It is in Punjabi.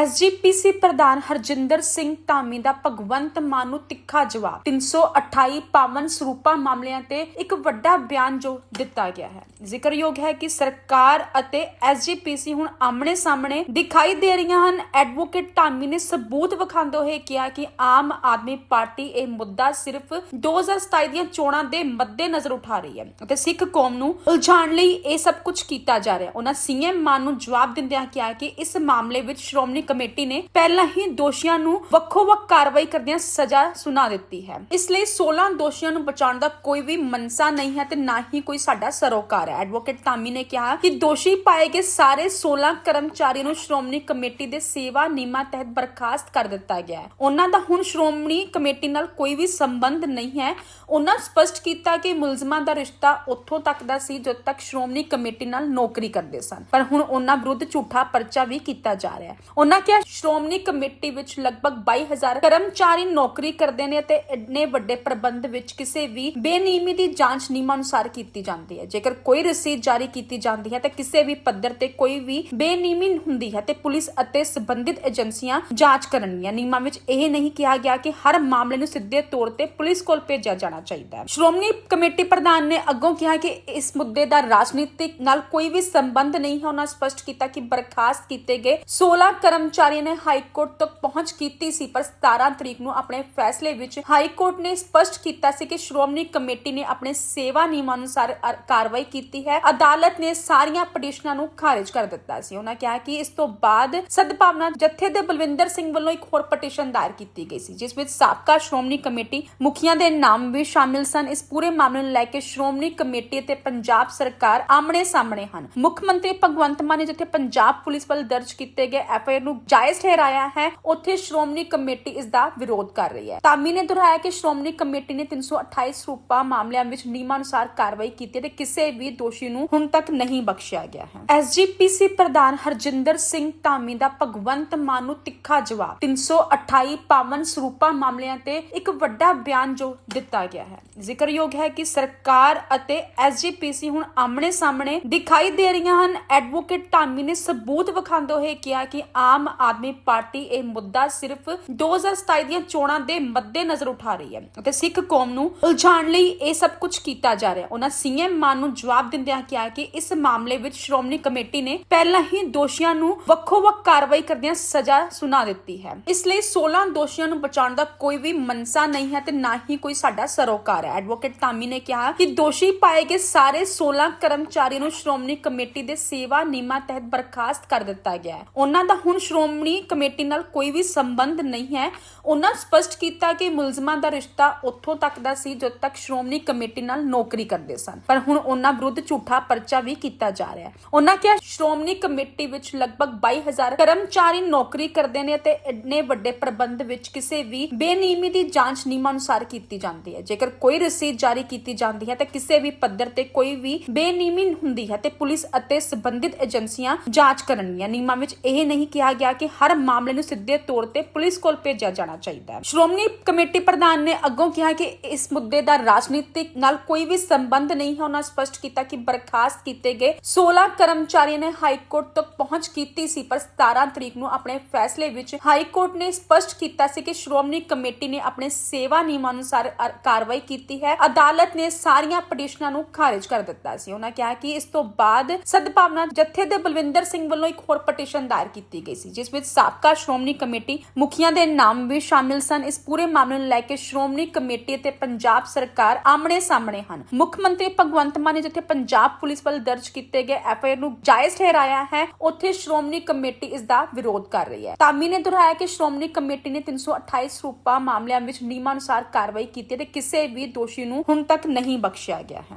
ਐਸਜੀਪੀਸੀ ਪ੍ਰਧਾਨ ਹਰਜਿੰਦਰ ਸਿੰਘ ਧਾਮੀ ਦਾ ਭਗਵੰਤ ਮਾਨ ਨੂੰ ਤਿੱਖਾ ਜਵਾਬ। 328 ਪਾਵਨ ਸਰੂਪਾ ਮਾਮਲਿਆਂ ਤੇ ਇੱਕ ਵੱਡਾ ਬਿਆਨ ਜੋ ਦਿੱਤਾ ਗਿਆ ਹੈ। ਜ਼ਿਕਰਯੋਗ ਹੈ ਕਿ ਸਰਕਾਰ ਅਤੇ ਐਸਜੀਪੀਸੀ ਹੁਣ ਆਮਣੇ ਸਾਹਮਣੇ ਦਿਖਾਈ ਦੇ ਰਹੀਆਂ ਹਨ। ਐਡਵੋਕੇਟ ਧਾਮੀ ਨੇ ਸਬੂਤ ਵਿਖਾਉਂਦੇ ਹੋਏ ਕਿਹਾ ਕਿ ਆਮ ਆਦਮੀ ਪਾਰਟੀ ਇਹ ਮੁੱਦਾ ਸਿਰਫ 2027 ਦੀਆਂ ਚੋਣਾਂ ਦੇ ਮੱਦੇਨਜ਼ਰ ਉਠਾ ਰਹੀ ਹੈ ਅਤੇ ਸਿੱਖ ਕੌਮ ਨੂੰ ਉਲਝਾਉਣ ਲਈ ਇਹ ਸਭ ਕੁਝ ਕੀਤਾ ਜਾ ਰਿਹਾ ਹੈ। ਉਹਨਾਂ ਸੀਐਮ ਮਾਨ ਨੂੰ ਜਵਾਬ ਦਿੰਦਿਆਂ ਕਿਹਾ ਕਿ ਇਸ ਮਾਮਲੇ ਵਿੱਚ ਸ਼੍ਰੋਮਣੀ ਕਮੇਟੀ ਨੇ ਪਹਿਲਾਂ ਹੀ ਦੋਸ਼ੀਆਂ ਨੂੰ ਵੱਖੋ-ਵੱਖ ਕਾਰਵਾਈ ਕਰਦਿਆਂ ਸਜ਼ਾ ਸੁਣਾ ਦਿੱਤੀ ਹੈ। ਇਸ ਲਈ 16 ਦੋਸ਼ੀਆਂ ਨੂੰ ਬਚਾਉਣ ਦਾ ਕੋਈ ਵੀ ਮਨਸਾ ਨਹੀਂ ਹੈ ਤੇ ਨਾ ਹੀ ਕੋਈ ਸਾਡਾ ਸਰੋਕਾਰ ਹੈ। ਐਡਵੋਕੇਟ ਧਾਮੀ ਨੇ ਕਿਹਾ ਕਿ ਦੋਸ਼ੀ ਪਾਏ ਗਏ ਸਾਰੇ 16 ਕਰਮਚਾਰੀਆਂ ਨੂੰ ਸ਼੍ਰੋਮਣੀ ਕਮੇਟੀ ਦੇ ਸੇਵਾ ਨਿਯਮਾਂ ਤਹਿਤ ਬਰਖਾਸਤ ਕਰ ਦਿੱਤਾ ਗਿਆ ਹੈ। ਉਹਨਾਂ ਦਾ ਹੁਣ ਸ਼੍ਰੋਮਣੀ ਕਮੇਟੀ ਨਾਲ ਕੋਈ ਵੀ ਸੰਬੰਧ ਨਹੀਂ ਹੈ। ਉਹਨਾਂ ਸਪਸ਼ਟ ਕੀਤਾ ਕਿ ਮੁਲਜ਼ਮਾਂ ਦਾ ਰਿਸ਼ਤਾ ਉੱਥੋਂ ਤੱਕ ਦਾ ਸੀ ਜਦ ਤੱਕ ਸ਼੍ਰੋਮਣੀ ਕਮੇਟੀ ਨਾਲ ਨੌਕਰੀ ਕਰਦੇ ਸਨ। ਪਰ ਹੁਣ ਉਹਨਾਂ ਵਿਰੁੱਧ ਝੂਠਾ ਪਰਚਾ ਵੀ ਕੀਤਾ ਜਾ ਰਿਹਾ ਹੈ। ਉਹਨਾਂ ਕਿਹਾ ਸ਼੍ਰੋਮਣੀ ਕਮੇਟੀ ਵਿੱਚ ਲਗਭਗ 22000 ਕਰਮਚਾਰੀ ਨੌਕਰੀ ਕਰਦੇ ਨੇ ਅਤੇ ਇੰਨੇ ਵੱਡੇ ਪ੍ਰਬੰਧ ਵਿੱਚ ਕਿਸੇ ਵੀ ਬੇਨਿਯਮੀ ਦੀ ਜਾਂਚ ਨਿਯਮਾਂ ਅਨੁਸਾਰ ਕੀਤੀ ਜਾਂਦੀ ਹੈ। ਜੇਕਰ ਕੋਈ ਰਸੀਦ ਜਾਰੀ ਕੀਤੀ ਜਾਂਦੀ ਹੈ ਤਾਂ ਕਿਸੇ ਵੀ ਪੱਧਰ ਤੇ ਕੋਈ ਵੀ ਬੇਨਿਯਮੀ ਹੁੰਦੀ ਹੈ ਤੇ ਪੁਲਿਸ ਅਤੇ ਸੰਬੰਧਿਤ ਏਜੰਸੀਆਂ ਜਾਂਚ ਕਰਨਗੀਆਂ। ਨਿਯਮਾਂ ਵਿੱਚ ਇਹ ਨਹੀਂ ਕਿਹਾ ਗਿਆ ਕਿ ਹਰ ਮਾਮਲੇ ਨੂੰ ਸਿੱਧੇ ਤੌਰ ਤੇ ਪੁਲਿਸ ਕੋਲ ਭੇਜਿਆ ਜਾਣਾ ਚਾਹੀਦਾ ਹੈ। ਸ਼੍ਰੋਮਣੀ ਕਮੇਟੀ ਪ੍ਰਧਾਨ ਨੇ ਅੱਗੋਂ ਕਿਹਾ ਕਿ ਇਸ ਮੁੱਦੇ ਦਾ ਰਾਜਨੀਤਿਕ ਨਾਲ ਕੋਈ ਵੀ ਸੰਬੰਧ ਨਹੀਂ ਹੈ। ਉਹਨਾਂ ਸਪਸ਼ਟ ਕੀਤਾ ਕਿ ਬਰਖਾਸਤ ਕੀਤੇ ਗਏ 16 ਕਰਮਚਾਰੀਆਂ ਨੇ ਹਾਈ ਕੋਰਟ ਤੱਕ ਪਹੁੰਚ ਕੀਤੀ ਸੀ, ਪਰ 17 ਤਰੀਕ ਨੂੰ ਆਪਣੇ ਫੈਸਲੇ ਵਿੱਚ ਹਾਈ ਕੋਰਟ ਨੇ ਸਪਸ਼ਟ ਕੀਤਾ ਸੀ ਕਿ ਸ਼੍ਰੋਮਣੀ ਕਮੇਟੀ ਨੇ ਆਪਣੇ ਸੇਵਾ ਨਿਯਮਾਂ ਅਨੁਸਾਰ ਕਾਰਵਾਈ ਕੀਤੀ ਹੈ। ਅਦਾਲਤ ਨੇ ਸਾਰੀਆਂ ਪਟੀਸ਼ਨਾਂ ਨੂੰ ਖਾਰਜ ਕਰ ਦਿੱਤਾ ਸੀ। ਉਹਨਾਂ ਕਿਹਾ ਕਿ ਇਸ ਤੋਂ ਬਾਅਦ ਸਦਭਾਵਨਾ ਜਥੇ ਦੇ ਬਲਵਿੰਦਰ ਸਿੰਘ ਵੱਲੋਂ ਇੱਕ ਹੋਰ ਪਟੀਸ਼ਨ ਦਾਇਰ ਕੀਤੀ ਗਈ ਸੀ, ਜਿਸ ਵਿੱਚ ਸਾਬਕਾ ਸ਼੍ਰੋਮਣੀ ਕਮੇਟੀ ਮੁਖੀਆਂ ਦੇ ਨਾਮ ਵੀ ਸ਼ਾਮਿਲ ਸਨ। ਇਸ ਪੂਰੇ ਮਾਮਲੇ ਨੂੰ ਲੈ ਕੇ ਸ਼੍ਰੋਮਣੀ ਕਮੇਟੀ ਅਤੇ ਪੰਜਾਬ ਸਰਕਾਰ ਆਮਣੇ ਸਾਹਮਣੇ ਹਨ। ਮੁੱਖ ਮੰਤਰੀ ਭਗਵੰਤ ਮਾਨ ਨੇ ਜਿੱਥੇ ਪੰਜਾਬ ਪੁਲਿਸ ਵੱਲ ਦਰਜ ਕੀਤੇ ਗਏ ਐਫਆਈਆਰ ਨੂੰ ਜਾਇਜ਼ ਠਹਿਰਾਇਆ ਹੈ, ਉੱਥੇ ਸ਼੍ਰੋਮਣੀ ਕਮੇਟੀ ਇਸ ਦਾ ਵਿਰੋਧ ਕਰ ਰਹੀ ਹੈ। ਧਾਮੀ ਨੇ ਦੁਹਰਾਇਆ ਕਿ ਸ਼੍ਰੋਮਣੀ ਕਮੇਟੀ ਨੇ 328 ਸਰੂਪਾ ਮਾਮਲਿਆਂ ਵਿੱਚ ਨਿਯਮਾਂ ਅਨੁਸਾਰ ਕਾਰਵਾਈ ਕੀਤੀ ਤੇ ਕਿਸੇ ਵੀ ਦੋਸ਼ੀ ਨੂੰ ਹੁਣ ਤੱਕ ਨਹੀਂ ਬਖਸ਼ਿਆ ਗਿਆ ਹੈ। ਐਸਜੀਪੀਸੀ ਪ੍ਰਧਾਨ ਹਰਜਿੰਦਰ ਸਿੰਘ ਧਾਮੀ ਦਾ ਭਗਵੰਤ ਮਾਨ ਨੂੰ ਤਿੱਖਾ ਜਵਾਬ 328 ਪਾਵਨ ਸਰੂਪਾ ਮਾਮਲਿਆਂ ਤੇ ਇੱਕ ਵੱਡਾ ਬਿਆਨ ਜੋ ਦਿੱਤਾ ਗਿਆ ਹੈ। ਜ਼ਿਕਰਯੋਗ ਹੈ ਕਿ ਸਰਕਾਰ ਅਤੇ ਐਸਜੀਪੀਸੀ ਹੁਣ ਆਮਣੇ ਸਾਹਮਣੇ ਦਿਖਾਈ ਦੇ ਰਹੀਆਂ ਹਨ। ਐਡਵੋਕੇਟ ਧਾਮੀ ਨੇ ਸਬੂਤ ਵਿਖਾਉਂਦੇ ਹੋਏ ਕਿਹਾ ਕਿ ਆਮ ਆਦਮੀ ਪਾਰਟੀ ਇਹ ਮੁੱਦਾ ਸਿਰਫ 2027 ਦੀਆਂ ਚੋਣਾਂ ਦੇ ਮੱਦੇਨਜ਼ਰ ਉਠਾ ਰਹੀ ਹੈ ਅਤੇ ਸਿੱਖ ਕੌਮ ਨੂੰ ਉਲਝਾਉਣ ਲਈ ਇਹ ਸਭ ਕੁਝ ਕੀਤਾ ਜਾ ਰਿਹਾ ਉਹਨਾਂ ਸੀਐਮ ਮਾਨ ਨੂੰ ਜਵਾਬ ਦਿੰਦਿਆਂ ਕਿਹਾ ਕਿ ਇਸ ਮਾਮਲੇ ਵਿੱਚ ਸ਼੍ਰੋਮਣੀ ਕਮੇਟੀ ਨੇ ਪਹਿਲਾਂ ਹੀ ਦੋਸ਼ੀਆਂ ਨੂੰ ਵੱਖੋ-ਵੱਖ ਕਾਰਵਾਈ ਕਰਦਿਆਂ ਸਜ਼ਾ ਸੁਣਾ ਦਿੱਤੀ ਹੈ। ਇਸ ਲਈ 16 ਦੋਸ਼ੀਆਂ ਨੂੰ ਬਚਾਉਣ ਦਾ ਕੋਈ ਵੀ ਮਨਸਾ ਨਹੀਂ ਹੈ ਤੇ ਨਾ ਹੀ ਕੋਈ ਸਾਡਾ ਸਰੋਕਾਰ ਹੈ। ਐਡਵੋਕੇਟ ਧਾਮੀ ਨੇ ਕਿਹਾ ਕਿ ਦੋਸ਼ੀ ਪਾਏ ਗਏ ਸਾਰੇ 16 ਕਰਮਚਾਰੀਆਂ ਨੂੰ ਸ਼੍ਰੋਮਣੀ ਕਮੇਟੀ ਦੇ ਸੇਵਾ ਨਿਯਮਾਂ ਤਹਿਤ ਬਰਖਾਸਤ ਕਰ ਦਿੱਤਾ ਗਿਆ ਹੈ। ਉਹਨਾਂ ਦਾ ਹੁਣ ਸ਼੍ਰੋਮਣੀ ਕਮੇਟੀ ਨਾਲ ਕੋਈ ਵੀ ਸੰਬੰਧ ਨਹੀਂ ਹੈ। ਉਹਨਾਂ ਸਪਸ਼ਟ ਕੀਤਾ ਕਿ ਮੁਲਜ਼ਮਾਂ ਦਾ ਰਿਸ਼ਤਾ ਉੱਥੋਂ ਤੱਕ ਦਾ ਸੀ ਜਦ ਤੱਕ ਸ਼੍ਰੋਮਣੀ ਕਮੇਟੀ ਨਾਲ ਨੌਕਰੀ ਕਰਦੇ ਸਨ। ਪਰ ਹੁਣ ਉਹਨਾਂ ਵਿਰੁੱਧ ਝੂਠਾ ਪਰਚਾ ਵੀ ਕੀਤਾ ਜਾ ਰਿਹਾ ਹੈ। ਉਹਨਾਂ ਕਿਹਾ, ਸ਼੍ਰੋਮਣੀ ਕਮੇਟੀ ਵਿੱਚ ਲਗਭਗ 22000 ਕਰਮਚਾਰੀ ਨੌਕਰੀ ਕਰਦੇ ਨੇ ਅਤੇ ਇੰਨੇ ਵੱਡੇ ਪ੍ਰਬੰਧ ਵਿੱਚ ਕਿਸੇ ਵੀ ਬੇਨਿਯਮੀ ਦੀ ਜਾਂਚ ਨਿਯਮਾਂ ਅਨੁਸਾਰ ਕੀਤੀ ਜਾਂਦੀ ਹੈ। ਜੇਕਰ ਕੋਈ ਰਸੀਦ ਜਾਰੀ ਕੀਤੀ ਜਾਂਦੀ ਹੈ ਤਾਂ ਕਿਸੇ ਵੀ ਪੱਧਰ ਤੇ ਕੋਈ ਵੀ ਬੇਨਿਯਮੀ ਹੁੰਦੀ ਹੈ ਤੇ ਪੁਲਿਸ ਅਤੇ ਸੰਬੰਧਿਤ ਏਜੰਸੀਆਂ ਜਾਂਚ ਕਰਨਗੀਆਂ। ਨਿਯਮਾਂ ਵਿੱਚ ਇਹ ਨਹੀਂ ਕਿਹਾ ਗਿਆ ਕਿ ਹਰ ਮਾਮਲੇ ਨੂੰ ਸਿੱਧੇ ਤੌਰ ਤੇ ਪੁਲਿਸ ਕੋਲ ਭੇਜਿਆ ਜਾਣਾ ਚਾਹੀਦਾ ਹੈ। ਸ਼੍ਰੋਮਣੀ ਕਮੇਟੀ ਪ੍ਰਧਾਨ ਨੇ ਅੱਗੋਂ ਕਿਹਾ ਕਿ ਇਸ ਮੁੱਦੇ ਦਾ ਰਾਜਨੀਤਿਕ ਨਾਲ ਕੋਈ ਵੀ ਸੰਬੰਧ ਨਹੀਂ ਹੈ। ਉਹਨਾਂ ਸਪਸ਼ਟ ਕੀਤਾ ਕਿ ਬਰਖਾਸਤ ਕੀਤੇ ਗਏ 16 ਕਰਮਚਾਰੀਆਂ ਨੇ ਹਾਈ ਕੋਰਟ ਤੱਕ ਪਹੁੰਚ ਕੀਤੀ ਸੀ, ਪਰ 17 ਤਰੀਕ ਨੂੰ ਆਪਣੇ ਫੈਸਲੇ ਵਿੱਚ ਹਾਈ ਕੋਰਟ ਨੇ ਸਪਸ਼ਟ ਕੀਤਾ ਸੀ ਕਿ ਸ਼੍ਰੋਮਣੀ ਕਮੇਟੀ ਨੇ ਆਪਣੇ ਸੇਵਾ ਨਿਯਮਾਂ ਅਨੁਸਾਰ ਕਾਰਵਾਈ ਕੀਤੀ ਹੈ। ਅਦਾਲਤ ਨੇ ਸਾਰੀਆਂ ਪਟੀਸ਼ਨਾਂ ਨੂੰ ਖਾਰਜ ਕਰ ਦਿੱਤਾ ਸੀ। ਉਹਨਾਂ ਕਿਹਾ ਕਿ ਇਸ ਤੋਂ ਬਾਅਦ ਸਦਭਾਵਨਾ ਜਥੇ ਦੇ ਬਲਵਿੰਦਰ ਸਿੰਘ ਵੱਲੋਂ ਇੱਕ ਹੋਰ ਪਟੀਸ਼ਨ ਦਾਇਰ ਕੀਤੀ ਗਈ ਸੀ। ਜਿਸ ਵਿੱਚ ਸਾਬਕਾ ਸ਼੍ਰੋਮਣੀ ਕਮੇਟੀ ਮੁਖੀਆਂ ਦੇ ਨਾਮ ਵੀ ਸ਼ਾਮਿਲ ਸਨ। ਇਸ ਪੂਰੇ ਮਾਮਲੇ ਨੂੰ ਲੈ ਕੇ ਸ਼੍ਰੋਮਣੀ ਕਮੇਟੀ ਅਤੇ ਪੰਜਾਬ ਸਰਕਾਰ ਆਮਣੇ ਸਾਹਮਣੇ ਹਨ। ਮੁੱਖ ਮੰਤਰੀ ਭਗਵੰਤ ਮਾਨ ਨੇ ਜਿੱਥੇ ਪੰਜਾਬ ਪੁਲਿਸ ਵੱਲ ਦਰਜ ਕੀਤੇ ਗਏ ਐਫਆਈਆਰ ਨੂੰ ਜਾਇਜ਼ ਠਹਿਰਾਇਆ ਹੈ, ਉੱਥੇ ਸ਼੍ਰੋਮਣੀ ਕਮੇਟੀ ਇਸ ਦਾ ਵਿਰੋਧ ਕਰ ਰਹੀ ਹੈ। ਧਾਮੀ ਨੇ ਦੁਹਰਾਇਆ ਕਿ ਸ਼੍ਰੋਮਣੀ ਕਮੇਟੀ ਨੇ 328 ਸਰੂਪਾ ਮਾਮਲਿਆਂ ਵਿੱਚ ਨਿਯਮਾਂ ਅਨੁਸਾਰ ਕਾਰਵਾਈ ਕੀਤੀ ਤੇ ਕਿਸੇ ਵੀ ਦੋਸ਼ੀ ਨੂੰ ਹੁਣ ਤੱਕ ਨਹੀਂ ਬਖਸ਼ਿਆ ਗਿਆ ਹੈ।